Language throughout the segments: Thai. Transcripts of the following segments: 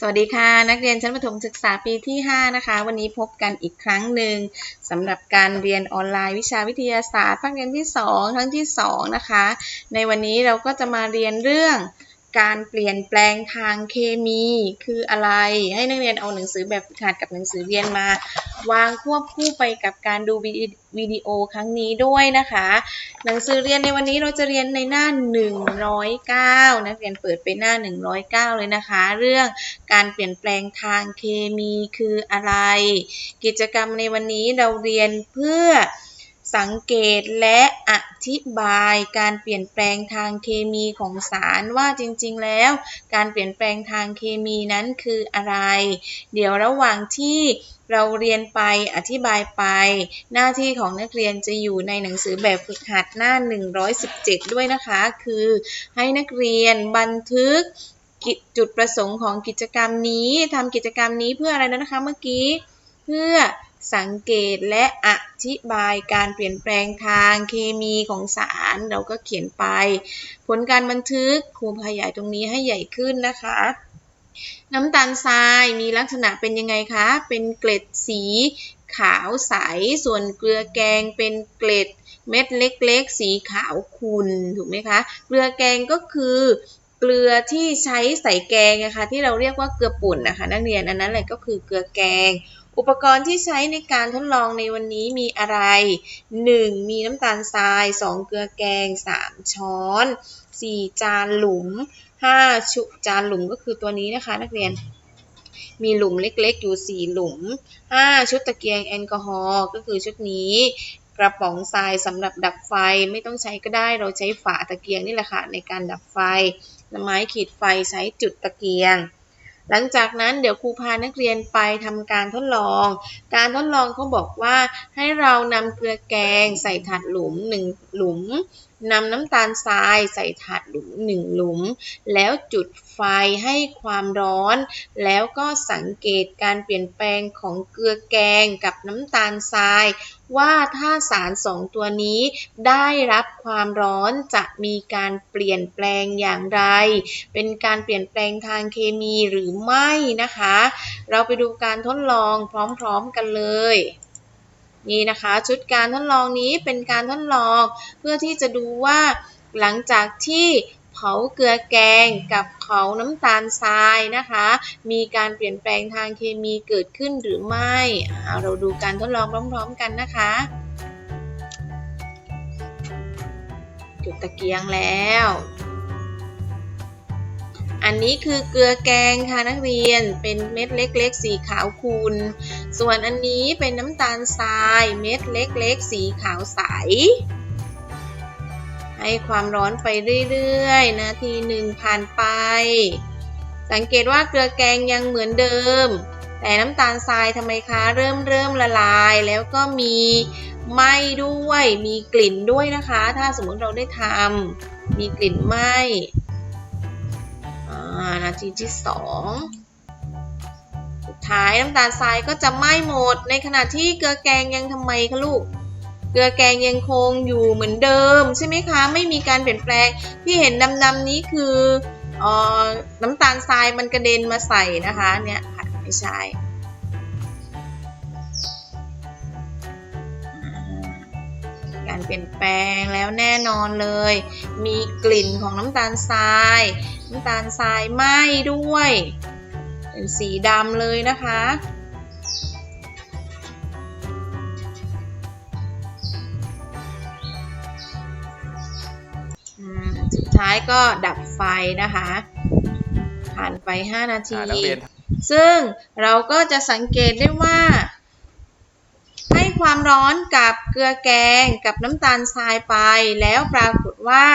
สวัสดีค่ะ นักเรียนชั้นประถมศึกษาปีที่ 5 นะคะ วันนี้พบกันอีกครั้งหนึ่งสำหรับการเรียนออนไลน์วิชาวิทยาศาสตร์ภาคเรียนที่2ทั้งที่ 2 นะคะ ในวันนี้เราก็จะมาเรียนเรื่อง การเปลี่ยนแปลงทางเคมีคืออะไร ให้นักเรียนเอาหนังสือแบบฝึกหัดกับหนังสือเรียนมา วางควบคู่ไปกับการดูวิดีโอครั้งนี้ด้วยนะคะ หนังสือเรียนในวันนี้เราจะเรียนในหน้า 109 นักเรียนเปิดไปหน้า 109 เลยนะคะ เรื่องการเปลี่ยนแปลงทางเคมีคืออะไร กิจกรรมในวันนี้เราเรียนเพื่อ สังเกตและอธิบายการเปลี่ยนแปลงทางเคมีของสารว่าจริงๆ แล้ว การเปลี่ยนแปลงทางเคมีนั้นคืออะไร เดี๋ยวระหว่างที่เราเรียนไปอธิบายไป หน้าที่ของนักเรียนจะอยู่ในหนังสือแบบฝึกหัดหน้า 117 ด้วยนะคะ คือให้นักเรียนบันทึกจุดประสงค์ของกิจกรรมนี้ทำกิจกรรมนี้เพื่ออะไรนะคะเมื่อกี้ เพื่อ สังเกตและอธิบายการเปลี่ยนแปลงทางเคมีของสารเราก็เขียนไป ผลการบันทึกครูขยายตรงนี้ให้ใหญ่ขึ้นนะคะ น้ำตาลทรายมีลักษณะเป็นยังไงคะ เป็นเกล็ดสีขาวใส ส่วนเกลือแกงเป็นเกล็ดเม็ดเล็กๆ สีขาวขุ่นถูกไหมคะ เกลือแกงก็คือเกลือที่ใช้ใส่แกงนะคะที่เราเรียกว่าเกลือป่นนะคะ นักเรียนอันนั้นแหละก็คือเกลือแกง อุปกรณ์ที่ใช้ในการทดลองในวันนี้มีอะไร 1. มีน้ำตาลทราย 2. เกลือแกง 3. ช้อน 4. จานหลุม 5. ชุจานหลุมก็คือตัวนี้นะคะ นักเรียน มีหลุมเล็กๆ อยู่ 4 หลุม 5. ชุดตะเกียงแอลกอฮอล์ก็คือชุดนี้ กระป๋องทรายสำหรับดับไฟไม่ต้องใช้ก็ได้เราใช้ฝาตะเกียงนี่แหละค่ะในการดับไฟไม้ขีดไฟใช้จุดตะเกียง หลังจากนั้นเดี๋ยวครูพานักเรียนไปทำการทดลอง การทดลองเขาบอกว่าให้เรานำเกลือแกงใส่ถาดหลุมหนึ่งหลุม นำน้ำตาลทรายใส่ถาดหลุมหนึ่งหลุม แล้วจุดไฟให้ความร้อน แล้วก็สังเกตการเปลี่ยนแปลงของเกลือแกงกับน้ำตาลทราย ว่าถ้าสารสองตัวนี้ได้รับความร้อนจะมีการเปลี่ยนแปลงอย่างไร เป็นการเปลี่ยนแปลงทางเคมีหรือไม่นะคะ เราไปดูการทดลองพร้อมๆกันเลย นี่นะคะ ชุดการทดลองนี้เป็นการทดลอง เพื่อที่จะดูว่าหลังจากที่เผาเกลือแกงกับเผาน้ำตาลทรายนะคะ มีการเปลี่ยนแปลงทางเคมีเกิดขึ้นหรือไม่เราดูการทดลองพร้อมๆกันนะคะจุดตะเกียงแล้ว อันนี้คือเกลือแกงค่ะนักเรียนเป็นเม็ดเล็ก ๆ สีขาวขุ่นส่วนอันนี้เป็นน้ำตาลทรายเม็ดเล็ก ๆ สีขาวใส ให้ความร้อนไปเรื่อยๆ นาทีหนึ่งผ่านไป สังเกตว่าเกลือแกงยังเหมือนเดิม แต่น้ำตาลทรายทำไมคะเริ่มเริ่มละลาย แล้วก็มีไหม้ด้วยมีกลิ่นด้วยนะคะ ถ้าสมมติเราได้ทำมีกลิ่นไหม้ นาทีที่สองสุดท้ายน้ำตาลทรายก็จะไหม้หมด ในขณะที่เกลือแกงยังทำไมคะลูก เกลือแกงยังคงอยู่เหมือนเดิมใช่ไหมคะ ไม่มีการเปลี่ยนแปลงที่เห็นดำๆนี้คืออน้ำตาลทรายมันกระเด็นมาใส่นะคะเนี่ยไม่ใช่ การเปลี่ยนแปลงแล้วแน่นอนเลย มีกลิ่นของน้ำตาลทราย น้ำตาลทรายไหม้ด้วย เป็นสีดำเลยนะคะ สุดท้ายก็ดับไฟนะคะ ผ่านไป 5 นาที ซึ่งเราก็จะสังเกตได้ว่าให้ ความร้อนกับเกลือแกงกับน้ำตาลทรายไป แล้วปรากฏว่า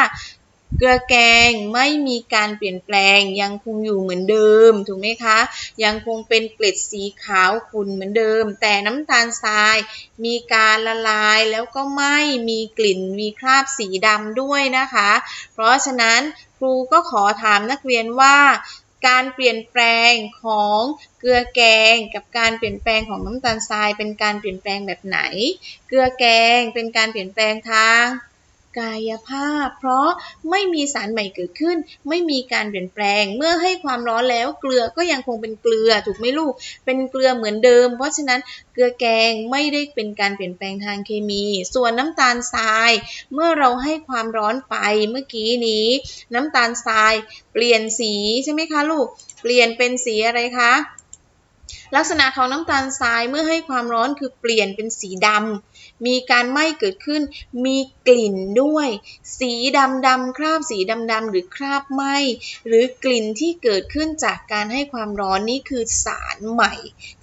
เกลือแกงไม่มีการเปลี่ยนแปลงยังคงอยู่เหมือนเดิมถูกไหมคะ ยังคงเป็นเกล็ดสีขาวขุ่นเหมือนเดิม แต่น้ำตาลทรายมีการละลายแล้วก็ไม่มีกลิ่นมีคราบสีดำด้วยนะคะ เพราะฉะนั้นครูก็ขอถามนักเรียนว่า การเปลี่ยนแปลงของเกลือแกง กับการเปลี่ยนแปลงของน้ำตาลทราย เป็นการเปลี่ยนแปลงแบบไหน เกลือแกงเป็นการเปลี่ยนแปลงทาง กายภาพ เพราะไม่มีสารใหม่เกิดขึ้น ไม่มีการเปลี่ยนแปลง เมื่อให้ความร้อนแล้วเกลือก็ยังคงเป็นเกลือถูกไหมลูก เป็นเกลือเหมือนเดิม เพราะฉะนั้นเกลือแกงไม่ได้เป็นการเปลี่ยนแปลงทางเคมี ส่วนน้ำตาลทราย เมื่อเราให้ความร้อนไปเมื่อกี้นี้ น้ำตาลทราย เปลี่ยนสีใช่ไหมคะลูก เปลี่ยนเป็นสีอะไรคะ ลักษณะของน้ำตาลทรายเมื่อให้ความร้อนคือเปลี่ยนเป็นสีดำ มีการไหม้เกิดขึ้น มีกลิ่นด้วย สีดำดำคราบสีดำดำหรือคราบไหม้ หรือกลิ่นที่เกิดขึ้นจากการให้ความร้อนนี่คือสารใหม่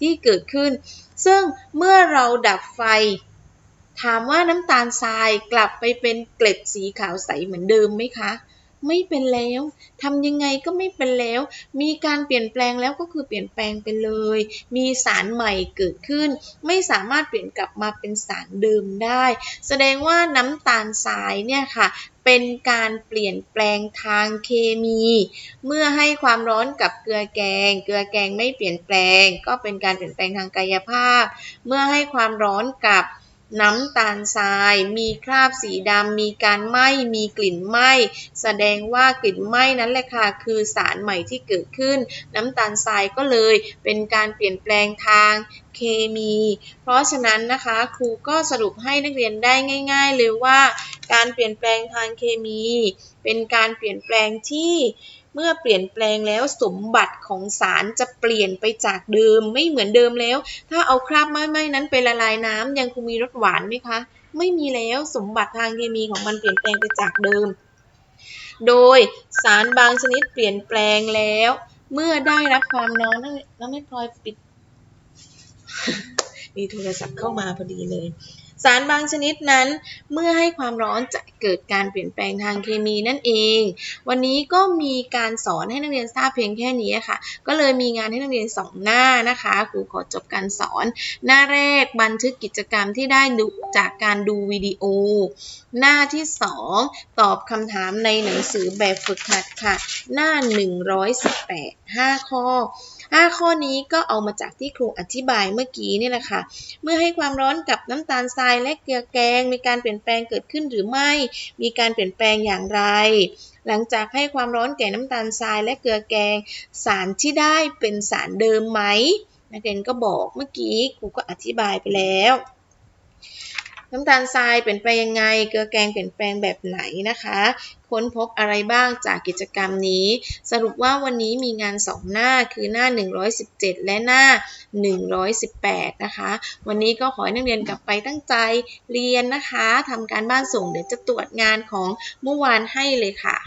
ที่เกิดขึ้น ซึ่งเมื่อเราดับไฟ ถามว่าน้ำตาลทรายกลับไปเป็นเกล็ดสีขาวใสเหมือนเดิมไหมคะ ไม่เป็นแล้วทำยังไงก็ไม่เป็นแล้ว มีการเปลี่ยนแปลงแล้วก็คือเปลี่ยนแปลงไปเลย มีสารใหม่เกิดขึ้น ไม่สามารถเปลี่ยนกลับมาเป็นสารเดิมได้ แสดงว่าน้ำตาลทรายเนี่ยค่ะเป็นการเปลี่ยนแปลงทางเคมี เมื่อให้ความร้อนกับเกลือแกง เกลือแกงไม่เปลี่ยนแปลง ก็เป็นการเปลี่ยนแปลงทางกายภาพ เมื่อให้ความร้อนกับ น้ำตาลทราย มีคราบสีดำ มีการไหม้ มีกลิ่นไหม้ แสดงว่ากลิ่นไหม้นั้นแหละค่ะ คือสารใหม่ที่เกิดขึ้น น้ำตาลทรายก็เลยเป็นการเปลี่ยนแปลงทางเคมี เพราะฉะนั้นนะคะครูก็สรุปให้นักเรียนได้ง่าย ๆ เลยว่า การเปลี่ยนแปลงทางเคมี เป็นการเปลี่ยนแปลงที่ เมื่อเปลี่ยนแปลงแล้วสมบัติของสารจะเปลี่ยนไปจากเดิมไม่เหมือนเดิมแล้ว ถ้าเอาคราบไหม้นั้นไปละลายน้ำยังคงมีรสหวานไหมคะ ไม่มีแล้วสมบัติทางเคมีของมันเปลี่ยนแปลงไปจากเดิม โดยสารบางชนิดเปลี่ยนแปลงแล้ว เมื่อได้รับความร้อนแล้วไม่พลอยปิด มีโทรศัพท์เข้ามาพอดีเลย สารบางชนิดนั้น เมื่อให้ความร้อนจะเกิดการเปลี่ยนแปลงทางเคมีนั่นเอง วันนี้ก็มีการสอนให้นักเรียนทราบเพียงแค่นี้ค่ะ ก็เลยมีงานให้นักเรียนสองหน้านะคะครูขอจบการสอน หน้าแรกบันทึกกิจกรรมที่ได้ดูจากการดูวิดีโอ หน้าที่ 2 ตอบคำถามในหนังสือแบบฝึกหัดค่ะ หน้า 118 5 ข้อ 5 ข้อนี้ก็เอามาจากที่ครูอธิบายเมื่อกี้นี่แหละค่ะเมื่อให้ความร้อนกับน้ำตาลทรายและเกลือแกง มีการเปลี่ยนแปลงเกิดขึ้นหรือไม่ มีการเปลี่ยนแปลงอย่างไร หลังจากให้ความร้อนแก่น้ำตาลทรายและเกลือแกง สารที่ได้เป็นสารเดิมไหมนักเรียนก็บอกเมื่อกี้ครูก็อธิบายไปแล้ว น้ำตาลทรายเปลี่ยนแปลงยังไง เกลือแกงเปลี่ยนแปลงแบบไหนนะคะ ค้นพบอะไรบ้างจากกิจกรรมนี้ สรุปว่าวันนี้มีงาน 2 หน้าคือหน้า 117 และหน้า 118 นะคะ วันนี้ก็ขอให้นักเรียนกลับไปตั้งใจเรียนนะคะทำการบ้านส่งเดี๋ยวจะตรวจงานของเมื่อวานให้เลยค่ะ